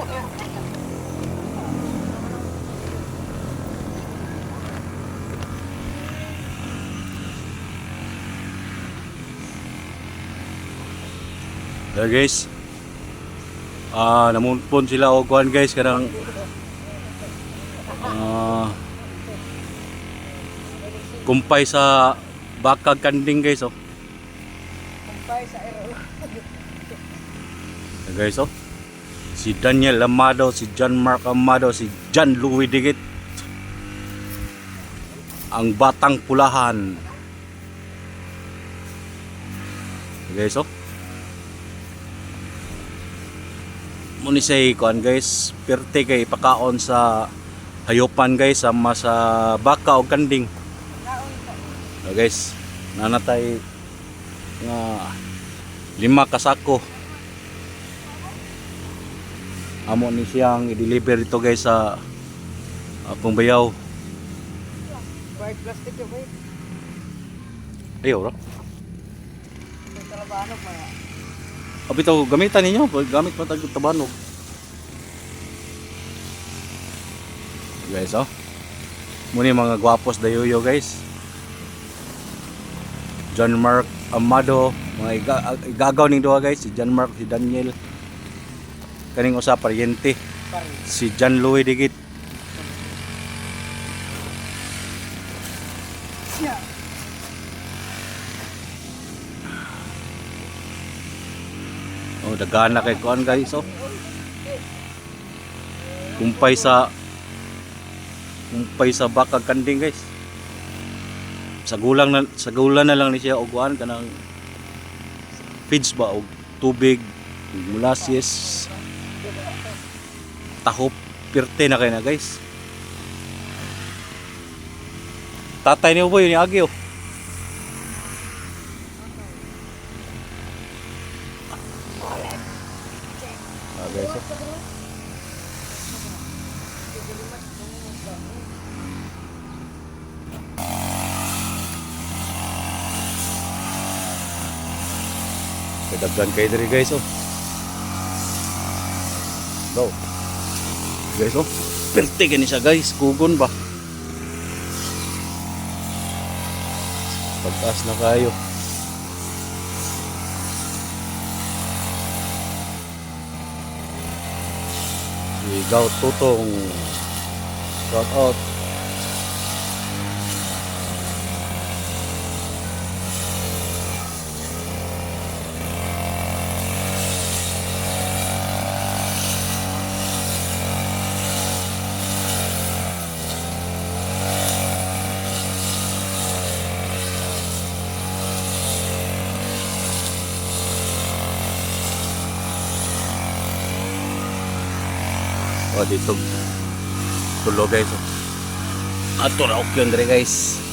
There guys. Ah, namunpon sila og kuan guys kanang ah kumpay sa bakag kanding guys oh. Kumpay sa guys oh. Si Daniel Amado, si John Mark Amado, si John Louis Digit. Ang batang pulahan. Guys oh. Muni say kuan guys, perte kay pakaon sa hayupan guys sama sa baka o kanding. So guys, nanatay nga lima kasako. Amo ni siyang i-deliver ito guys sa akong bayaw. White plastic yung white. Ayaw ra. May talabanog mga. Abi to gamitan ninyo, gamit pa tag tabanog. Guys, oh. Muni mga gwapos dayuyo guys. John Mark Amado, mga iga- igagaw ning duha guys, si John Mark, si Daniel. Kaning usa paryente, si John Louis Digit. Oh, dagana kay kuan guys, oh. Kumpay sa kumpay sa bakag kanding guys. Sa gulang na sa gulan na lang ni siya og kuan kanang feeds ba og tubig, molasses, tahop, pirte na kay na guys. Tatay ni Uboy ni Agi oh. Ah, guys. Kadagdan kayo diri guys oh. Go. Guys oh. Perte gani siya guys, kugon ba? Pagtaas na kayo. Sigaw tutong. Shout out. O dito. Tulo guys. Ato ra ok yun dre guys.